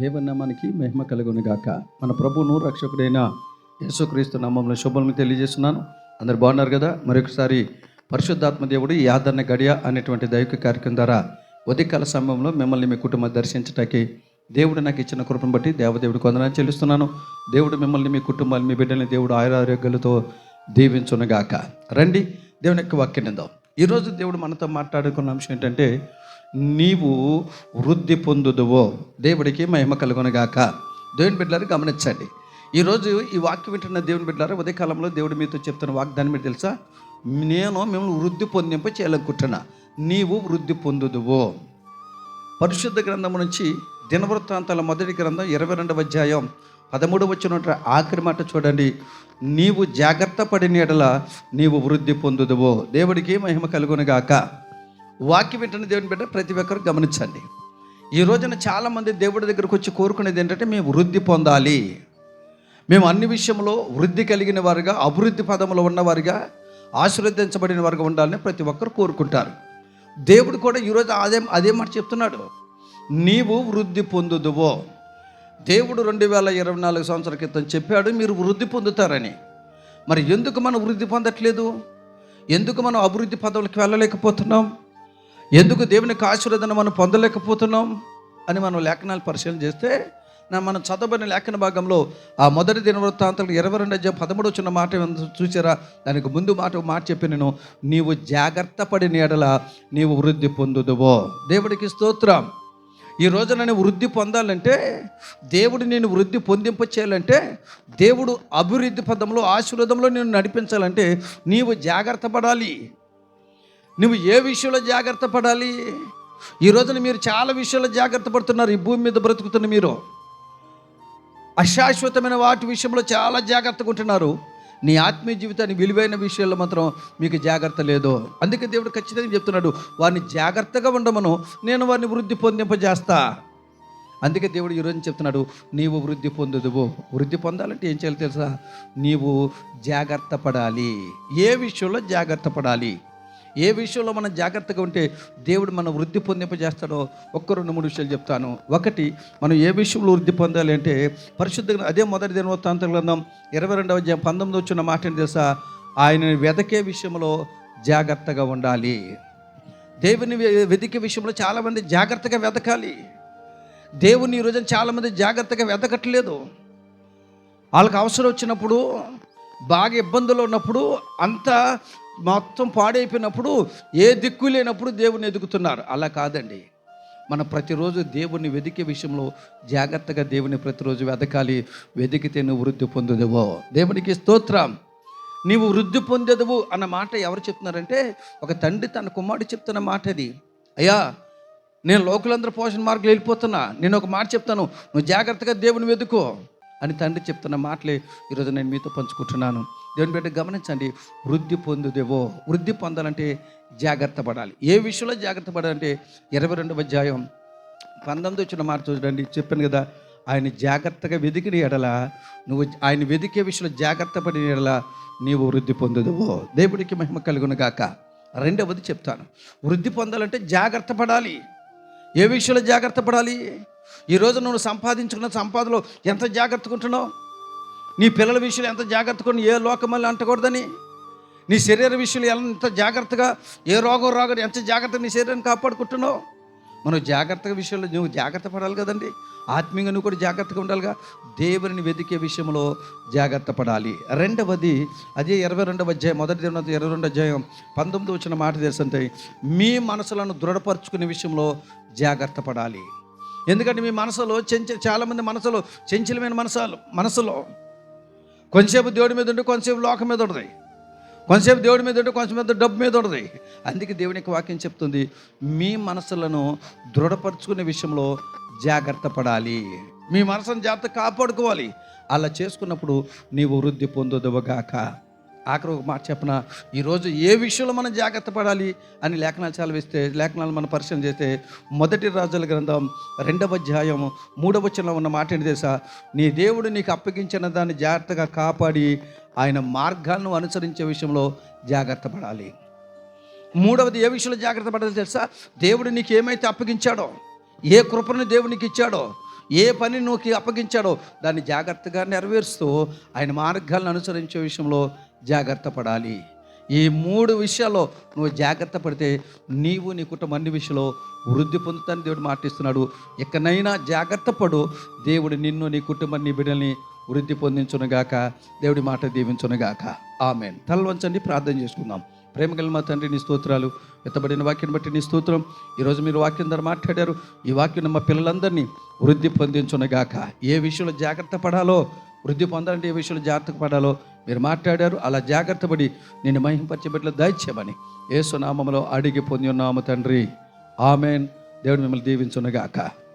దేవనామానికి మహిమ కలుగును గాక మన ప్రభువును రక్షకుడైన యేసుక్రీస్తు నామంలో శుభములు తెలియజేస్తున్నాను. అందరు బాగున్నారు కదా? మరొకసారి పరిశుద్ధాత్మ దేవుడు ఈ ఆదరణ గడియ అనేటువంటి దైవిక కార్యక్రమం ద్వారా ఉదయకాల సమయంలో మిమ్మల్ని మీ కుటుంబం దర్శించటానికి దేవుడు నాకు ఇచ్చిన కృపను బట్టి దేవదేవుడు కొందనాన్ని చెల్లిస్తున్నాను. దేవుడు మిమ్మల్ని మీ కుటుంబాన్ని మీ బిడ్డల్ని దేవుడు ఆయురారోగ్యాలతో దీవించునుగాక. రండి దేవుని యొక్క వాక్యం నిందాం ఈరోజు దేవుడు మనతో మాట్లాడుకున్న అంశం ఏంటంటే నీవు వృద్ధి పొందుదువో. దేవుడికి మహిమ కలుగునగాక. దేవుని బిడ్డలారు గమనించండి. ఈరోజు ఈ వాక్యం వింటున్న దేవుని బిడ్డలారు ఉదయకాలంలో దేవుడు మీతో చెప్తున్న వాగ్దానం మీరు తెలుసా? నేను మిమ్మల్ని వృద్ధి పొందింపు చేయాలనుకుంటున్నా. నీవు వృద్ధి పొందుదువో. పరిశుద్ధ గ్రంథం నుంచి దినవృత్తాంతాల మొదటి గ్రంథం ఇరవై రెండవ అధ్యాయం పదమూడు వచ్చిన ఆఖరి మాట చూడండి. నీవు జాగ్రత్త పడిన ఎడల నీవు వృద్ధి పొందుదువో. దేవుడికి మహిమ కలుగునుగాక. వాక్యం వింటున్న దేవుని బిడ్డ ప్రతి ఒక్కరు గమనించండి. ఈ రోజున చాలామంది దేవుడి దగ్గరకు వచ్చి కోరుకునేది ఏంటంటే మేము వృద్ధి పొందాలి. మేము అన్ని విషయంలో వృద్ధి కలిగిన వారుగా అభివృద్ధి పదంలో ఉన్నవారుగా ఆశీర్వదించబడిన వారుగా ఉండాలని ప్రతి ఒక్కరు కోరుకుంటారు. దేవుడు కూడా ఈరోజు అదే అదే మాట చెప్తున్నాడు. నీవు వృద్ధి పొందుదువో. దేవుడు రెండు వేల ఇరవై నాలుగు సంవత్సరాల క్రితం చెప్పాడు మీరు వృద్ధి పొందుతారని. మరి ఎందుకు మనం వృద్ధి పొందట్లేదు? ఎందుకు మనం అభివృద్ధి పదవులకు వెళ్ళలేకపోతున్నాం? ఎందుకు దేవునికి ఆశీర్వదన మనం పొందలేకపోతున్నాం అని మనం లేఖనాలు పరిశీలన చేస్తే నా మనం చదవబడిన లేఖన భాగంలో ఆ మొదటి దినవృత్తాంతాలు ఇరవై రెండు అధ్యాయం పదమూడు వచ్చిన మాట చూసారా? దానికి ముందు మాట మాట చెప్పి నేను. నీవు జాగ్రత్త పడిన ఎడల నీవు వృద్ధి పొందుదువో. దేవుడికి స్తోత్రం. ఈ రోజున నేను వృద్ధి పొందాలంటే దేవుడు నేను వృద్ధి పొందింప చేయాలంటే దేవుడు అభివృద్ధి పదంలో ఆశీర్వాదంలో నేను నడిపించాలంటే నీవు జాగ్రత్త పడాలి. నువ్వు ఏ విషయంలో జాగ్రత్త పడాలి? ఈ రోజున మీరు చాలా విషయాల్లో జాగ్రత్త పడుతున్నారు ఈ భూమి మీద బ్రతుకుతున్న మీరు. అశాశ్వతమైన వాటి విషయంలో చాలా జాగ్రత్తగా ఉంటున్నారు. నీ ఆత్మీయ జీవితాన్ని విలువైన విషయాల్లో మాత్రం మీకు జాగ్రత్త లేదు. అందుకే దేవుడు ఖచ్చితంగా చెప్తున్నాడు వారిని జాగ్రత్తగా ఉండమను నేను వారిని వృద్ధి పొందింపజేస్తా. అందుకే దేవుడు ఈరోజు చెప్తున్నాడు నీవు వృద్ధి పొందుదువు. వృద్ధి పొందాలంటే ఏం చేయాలి తెలుసా? నీవు జాగ్రత్త పడాలి. ఏ విషయంలో జాగ్రత్త పడాలి? ఏ విషయంలో మనం జాగ్రత్తగా ఉంటే దేవుడు మన వృద్ధి పొందింపజేస్తాడో ఒక్క రెండు మూడు విషయాలు చెప్తాను. ఒకటి మనం ఏ విషయంలో వృద్ధి పొందాలి అంటే పరిశుద్ధ అదే మొదటి దినవృత్తాంత గ్రంథం ఇరవై రెండవ పంతొమ్మిది వచ్చిన మాట తెలుసా? ఆయన వెదకే విషయంలో జాగ్రత్తగా ఉండాలి. దేవుని వెతికే వెదికే విషయంలో చాలామంది జాగ్రత్తగా వెతకాలి దేవుని ఈ రోజున చాలామంది జాగ్రత్తగా వెతకట్లేదు వాళ్ళకి అవసరం వచ్చినప్పుడు బాగా ఇబ్బందులు ఉన్నప్పుడు అంత మొత్తం పాడైపోయినప్పుడు ఏ దిక్కు లేనప్పుడు దేవుని ఎదుగుతున్నారు. అలా కాదండి. మన ప్రతిరోజు దేవుణ్ణి వెదికే విషయంలో జాగ్రత్తగా దేవుని ప్రతిరోజు వెదకాలి. వెదికితే నువ్వు వృద్ధి పొందుదేవో. దేవునికి స్తోత్రం. నీవు వృద్ధి పొందేదువు అన్న మాట ఎవరు చెప్తున్నారంటే ఒక తండ్రి తన కుమారుడు చెప్తున్న మాట అది. అయ్యా నేను లోకలందరూ పోషణ మార్గంలో వెళ్ళిపోతున్నా. నేను ఒక మాట చెప్తాను. నువ్వు జాగ్రత్తగా దేవుని వెతుకో. అని తండ్రి చెప్తున్న మాటలే ఈరోజు నేను మీతో పంచుకుంటున్నాను. దేవుని బిడ్డ గమనించండి వృద్ధి పొందుదేవో వృద్ధి పొందాలంటే జాగ్రత్త పడాలి. ఏ విషయంలో జాగ్రత్త పడాలంటే ఇరవై రెండవ అధ్యాయం పంతొమ్మిది వచ్చిన మాట చూడండి చెప్పాను కదా ఆయన జాగ్రత్తగా వెతికిన ఎడల నువ్వు ఆయన వెతికే విషయంలో జాగ్రత్త పడిన ఎడల నీవు వృద్ధి పొందుదువో. దేవుడికి మహిమ కలుగును గాక. రెండవది చెప్తాను వృద్ధి పొందాలంటే జాగ్రత్త పడాలి. ఏ విషయంలో జాగ్రత్త పడాలి? ఈరోజు నువ్వు సంపాదించుకున్న సంపాదనలో ఎంత జాగ్రత్తగా ఉంటున్నావు? నీ పిల్లల విషయంలో ఎంత జాగ్రత్తగా ఏ లోకమల్లి అంటకూడదని? నీ శరీర విషయంలో ఎంత జాగ్రత్తగా ఏ రోగం రాగడు ఎంత జాగ్రత్తగా నీ శరీరాన్ని కాపాడుకుంటున్నావు? మనం జాగ్రత్తగా విషయంలో నువ్వు జాగ్రత్త పడాలి కదండి. ఆత్మీయంగా నువ్వు కూడా జాగ్రత్తగా ఉండాలిగా. దేవుని వెతికే విషయంలో జాగ్రత్త పడాలి. రెండవది అదే ఇరవై రెండవ అధ్యాయం మొదటి దిన ఇరవై రెండు అధ్యాయం పంతొమ్మిది వచ్చిన మాట తెలుసంటే మీ మనసులను దృఢపరచుకునే విషయంలో జాగ్రత్త పడాలి. ఎందుకంటే మీ మనసులో చెంచ చాలామంది మనసులో చెంచలమైన మనసాలు మనసులో. కొంతసేపు దేవుడి మీద ఉంటే కొంతసేపు లోకం మీద ఉంటుంది. కొంతసేపు దేవుడి మీద ఉంటే కొంచెం డబ్బు మీద ఉంటుంది. అందుకే దేవుని యొక్క వాక్యం చెప్తుంది మీ మనసులను దృఢపరచుకునే విషయంలో జాగ్రత్త పడాలి. మీ మనసును జాగ్రత్త కాపాడుకోవాలి. అలా చేసుకున్నప్పుడు నీవు వృద్ధి పొందదువగాక ఆఖరి ఒక మాట చెప్పిన? ఈరోజు ఏ విషయంలో మనం జాగ్రత్త పడాలి అని లేఖనాలు చదివిస్తే లేఖనాలు మనం పరిశీలన చేస్తే మొదటి రాజుల గ్రంథం రెండవ అధ్యాయం మూడవ చిన్న ఉన్న మాట ఏంటి తెలుసా? నీ దేవుడు నీకు అప్పగించిన దాన్ని జాగ్రత్తగా కాపాడి ఆయన మార్గాలను అనుసరించే విషయంలో జాగ్రత్త పడాలి. మూడవది ఏ విషయంలో జాగ్రత్త పడాలి తెలుసా? దేవుడు నీకు ఏమైతే అప్పగించాడో ఏ కృపను దేవునికి ఇచ్చాడో ఏ పని నువ్వు అప్పగించాడో దాన్ని జాగ్రత్తగా నెరవేరుస్తూ ఆయన మార్గాలను అనుసరించే విషయంలో జాగ్రత్త పడాలి. ఈ మూడు విషయాల్లో నువ్వు జాగ్రత్త పడితే నీవు నీ కుటుంబం అన్ని విషయంలో వృద్ధి పొందుతాను దేవుడు మాటిస్తున్నాడు. ఎక్కడైనా జాగ్రత్త పడు. దేవుడు నిన్ను నీ కుటుంబాన్ని బిడ్డల్ని వృద్ధి పొందించునుగాక. దేవుడి మాట దీవించునుగాక. ఆమెన్. తలవంచండి ప్రార్థన చేసుకుందాం. ప్రేమ కలిగిన మా తండ్రి నీ స్తోత్రాలు ఎత్తబడిన వాక్యం బట్టి నీ స్తోత్రం. ఈరోజు మీరు వాక్యం ద్వారా మాట్లాడారు. ఈ వాక్యం మా పిల్లలందరినీ వృద్ధి పొందించునుగాక. ఏ విషయంలో జాగ్రత్త పడాలో వృద్ధి పొందాలంటే ఏ విషయంలో జాగ్రత్త పడాలో మీరు మాట్లాడారు అలా జాగ్రత్త పడి నేను మహింపరిచే బిడ్డలు దయచేయమని అడిగి పొంది ఉన్నాము తండ్రి. ఆమెన్. దేవుడు మిమ్మల్ని దీవించునుగాక.